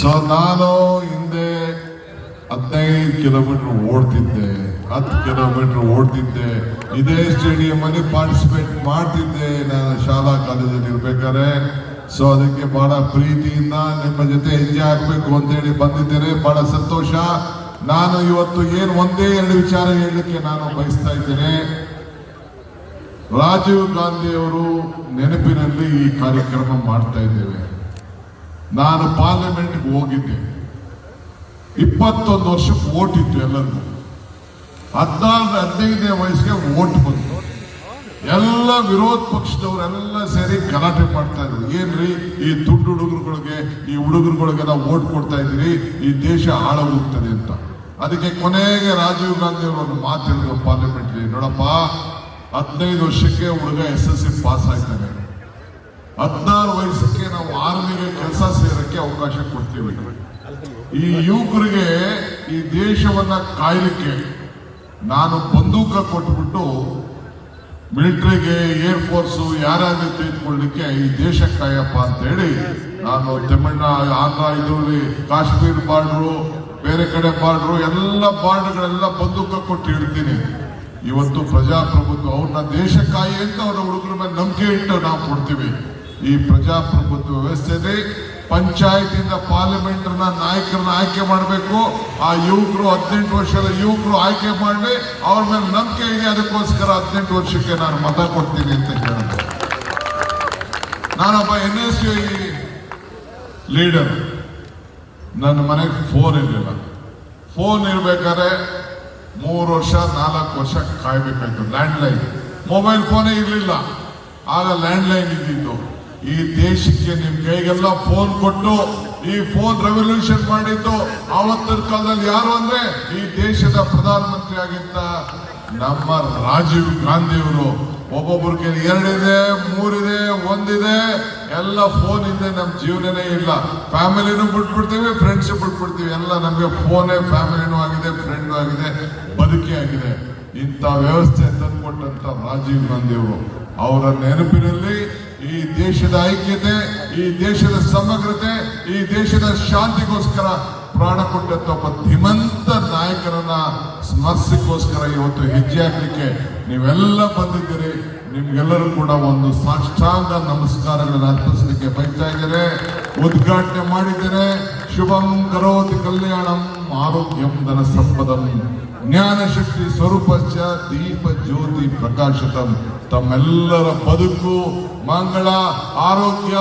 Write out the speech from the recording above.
So ನಾನು ಹಿಂದೆ ಹದಿನೈದು ಕಿಲೋಮೀಟರ್ ಓಡ್ತಿದ್ದೆ, ಹತ್ತು ಕಿಲೋಮೀಟರ್ ಓಡ್ತಿದ್ದೆ, ಇದೇ ಸ್ಟೇಡಿಯಂ ಅಲ್ಲಿ ಪಾರ್ಟಿಸಿಪೇಟ್ ಮಾಡ್ತಿದ್ದೆ. ನಾನು ಶಾಲಾ ಕಾಲೇಜಲ್ಲಿ ಇರ್ಬೇಕಾದ್ರೆ. ಸೊ ಅದಕ್ಕೆ ಬಹಳ ಪ್ರೀತಿಯಿಂದ ನಿಮ್ಮ ಜೊತೆ ಹೆಜ್ಜೆ ಆಗ್ಬೇಕು ಅಂತೇಳಿ ಬಂದಿದ್ದೇನೆ. ಬಹಳ ಸಂತೋಷ. ನಾನು ಇವತ್ತು ಏನು ಒಂದೇ ಎರಡು ವಿಚಾರ ಹೇಳಲಿಕ್ಕೆ ನಾನು ಬಯಸ್ತಾ ಇದ್ದೇನೆ. ರಾಜೀವ್ ಗಾಂಧಿಯವರು ನೆನಪಿನಲ್ಲಿ ಈ ಕಾರ್ಯಕ್ರಮ ಮಾಡ್ತಾ ಇದ್ದೇವೆ. ನಾನು ಪಾರ್ಲಿಮೆಂಟ್ಗೆ ಹೋಗಿದ್ದೆ. ಇಪ್ಪತ್ತೊಂದು ವರ್ಷಕ್ಕೆ ಓಟ್ ಇತ್ತು ಎಲ್ಲರಿಗೂ ಹದಿನಾರು ಹದಿನೈದನೇ ವಯಸ್ಸಿಗೆ ಓಟ್ ಬಂತು. ಎಲ್ಲ ವಿರೋಧ ಪಕ್ಷದವರೆಲ್ಲ ಸೇರಿ ಗಲಾಟೆ ಮಾಡ್ತಾ ಇದ್ರು. ಏನ್ರಿ, ಈ ದುಡ್ಡು ಹುಡುಗರುಗಳಿಗೆ, ಈ ಹುಡುಗರುಗಳಿಗೆಲ್ಲ ಓಟ್ ಕೊಡ್ತಾ ಇದ್ದೀರಿ, ಈ ದೇಶ ಹಾಳಾಗುತ್ತದೆ ಅಂತ. ಅದಕ್ಕೆ ಕೊನೆಗೆ ರಾಜೀವ್ ಗಾಂಧಿ ಅವರು ಮಾತು ಹೇಳಿದ್ರು ಪಾರ್ಲಿಮೆಂಟ್ ನೋಡಪ್ಪ ಹದಿನೈದು ವರ್ಷಕ್ಕೆ ಹುಡುಗ ಎಸ್ ಎಸ್ ಸಿ ಪಾಸ್ ಆಗ್ತಾನೆ ಹದಿನಾರು ವಯಸ್ಸಕ್ಕೆ ನಾವು ಆರ್ಮಿಗೆ ಕೆಲಸ ಸೇರಕ್ಕೆ ಅವಕಾಶ ಕೊಡ್ತೀವಿ. ಈ ಯುವಕರಿಗೆ ಈ ದೇಶವನ್ನ ಕಾಯ್ಲಿಕ್ಕೆ ನಾನು ಬಂದೂಕ ಕೊಟ್ಬಿಟ್ಟು ಮಿಲಿಟರಿಗೆ, ಏರ್ ಫೋರ್ಸ್ ಯಾರಾದ್ರೂ ತೆಗೆದುಕೊಳ್ಳಿಕ್ಕೆ ಈ ದೇಶ ಕಾಯಪ್ಪ ಅಂತ ಹೇಳಿ ನಾನು ತಮಿಳ್ನ, ಆಂಧ್ರ, ಇದರಲ್ಲಿ ಕಾಶ್ಮೀರ್ ಬಾರ್ಡ್ರು, ಬೇರೆ ಕಡೆ ಬಾರ್ಡ್ರು, ಎಲ್ಲ ಬಾರ್ಡ್ಗಳೆಲ್ಲ ಬಂದೂಕ ಕೊಟ್ಟು ಇಡ್ತೀನಿ. ಇವತ್ತು ಪ್ರಜಾಪ್ರಭುತ್ವ, ಅವ್ರನ್ನ ದೇಶಕ್ಕಾಗಿ ಅಂತ ಅವರ ಹುಡುಗರ ಮೇಲೆ ನಂಬಿಕೆ ಇಟ್ಟು ನಾವು ಕೊಡ್ತೀವಿ. ಈ ಪ್ರಜಾಪ್ರಭುತ್ವ ವ್ಯವಸ್ಥೆಯಲ್ಲಿ ಪಾರ್ಲಿಮೆಂಟ್ನ ನಾಯಕರನ್ನ ಆಯ್ಕೆ ಮಾಡಬೇಕು. ಆ ಯುವಕರು ಹದಿನೆಂಟು ವರ್ಷದ ಯುವಕರು ಆಯ್ಕೆ ಮಾಡಿ ಅವ್ರ ಮೇಲೆ ನಂಬಿಕೆ ಇದೆ ಅದಕ್ಕೋಸ್ಕರ ಹದಿನೆಂಟು ವರ್ಷಕ್ಕೆ ನಾನು ಮತ ಕೊಡ್ತೀನಿ ಅಂತ ಹೇಳಿದೆ. ನಾನೊಬ್ಬ ಎನ್ ಎಸ್ ಯು ಲೀಡರ್ ನನ್ನ ಮನೆಗೆ ಫೋನ್ ಇರಲಿಲ್ಲ. ಫೋನ್ ಇರ್ಬೇಕಾದ್ರೆ ಮೂರು ವರ್ಷ, ನಾಲ್ಕು ವರ್ಷ ಕಾಯ್ಬೇಕಾಯ್ತು. ಲ್ಯಾಂಡ್ ಲೈನ್ ಮೊಬೈಲ್ ಫೋನೇ ಇರಲಿಲ್ಲ. ಆಗ ಲ್ಯಾಂಡ್ ಲೈನ್ ಇದ್ದಿದ್ದು. ಈ ದೇಶಕ್ಕೆ ನಿಮ್ ಕೈಗೆಲ್ಲ ಫೋನ್ ಕೊಟ್ಟು ಈ ಫೋನ್ ರೆವಲ್ಯೂಷನ್ ಮಾಡಿದ್ದು ಆವತ್ತಿನ ಕಾಲದಲ್ಲಿ ಯಾರು ಅಂದ್ರೆ ಈ ದೇಶದ ಪ್ರಧಾನಮಂತ್ರಿ ಆಗಿದ್ದ ನಮ್ಮ ರಾಜೀವ್ ಗಾಂಧಿಯವರು. ಅವರು ಒಬ್ಬೊಬ್ಬರಿಗೆ ಎರಡಿದೆ, ಮೂರಿದೆ, ಒಂದಿದೆ, ಎಲ್ಲ ಫೋನ್ ಇದೆ ನಮ್ಮ ಜೀವನನೇ ಇಲ್ಲ. ಫ್ಯಾಮಿಲಿನೂ ಬಿಟ್ಬಿಡ್ತೀವಿ ಫ್ರೆಂಡ್ಸ್ ಬಿಟ್ಬಿಡ್ತೀವಿ. ಎಲ್ಲ ನಮಗೆ ಫೋನೇ ಫ್ಯಾಮಿಲಿನೂ ಆಗಿದೆ ಫ್ರೆಂಡ್ ಆಗಿದೆ. ಬದುಕಿ ಆಗಿದೆ. ಇಂಥ ವ್ಯವಸ್ಥೆ ತಂದುಕೊಟ್ಟಂತ ರಾಜೀವ್ ಗಾಂಧಿ ಅವರು ಅವರ ನೆನಪಿನಲ್ಲಿ ಈ ದೇಶದ ಐಕ್ಯತೆ, ಈ ದೇಶದ ಸಮಗ್ರತೆ, ಈ ದೇಶದ ಶಾಂತಿಗೋಸ್ಕರ ಪ್ರಾಣ ಕೊಟ್ಟಂತ ಒಬ್ಬ ಧೀಮಂತ ನಾಯಕರನ್ನ ಸ್ಮರಿಸಿಕೋಸ್ಕರ ಇವತ್ತು ಹೆಜ್ಜೆ ಹಾಕ್ಲಿಕ್ಕೆ ನೀವೆಲ್ಲ ಬಂದಿದ್ದೀರಿ. ನಿಮ್ಗೆಲ್ಲರೂ ಕೂಡ ಒಂದು ಸಾಷ್ಟಾಂಗ ನಮಸ್ಕಾರಗಳನ್ನು ಅರ್ಪಿಸಲಿಕ್ಕೆ ಬಯಸ್ತಾ ಇದ್ದೇನೆ. ಉದ್ಘಾಟನೆ ಮಾಡಿದ್ದೇನೆ. ಶುಭಂ ಕರೋತಿ ಕಲ್ಯಾಣಂ ಆರೋಗ್ಯಂ ಧನ ಸಂಪದಂ. ಜ್ಞಾನ ಶಕ್ತಿ ಸ್ವರೂಪಶ್ಚ ದೀಪ ಜ್ಯೋತಿ ಪ್ರಕಾಶತಂ. ತಮ್ಮೆಲ್ಲರ ಬದುಕು ಮಂಗಳ ಆರೋಗ್ಯ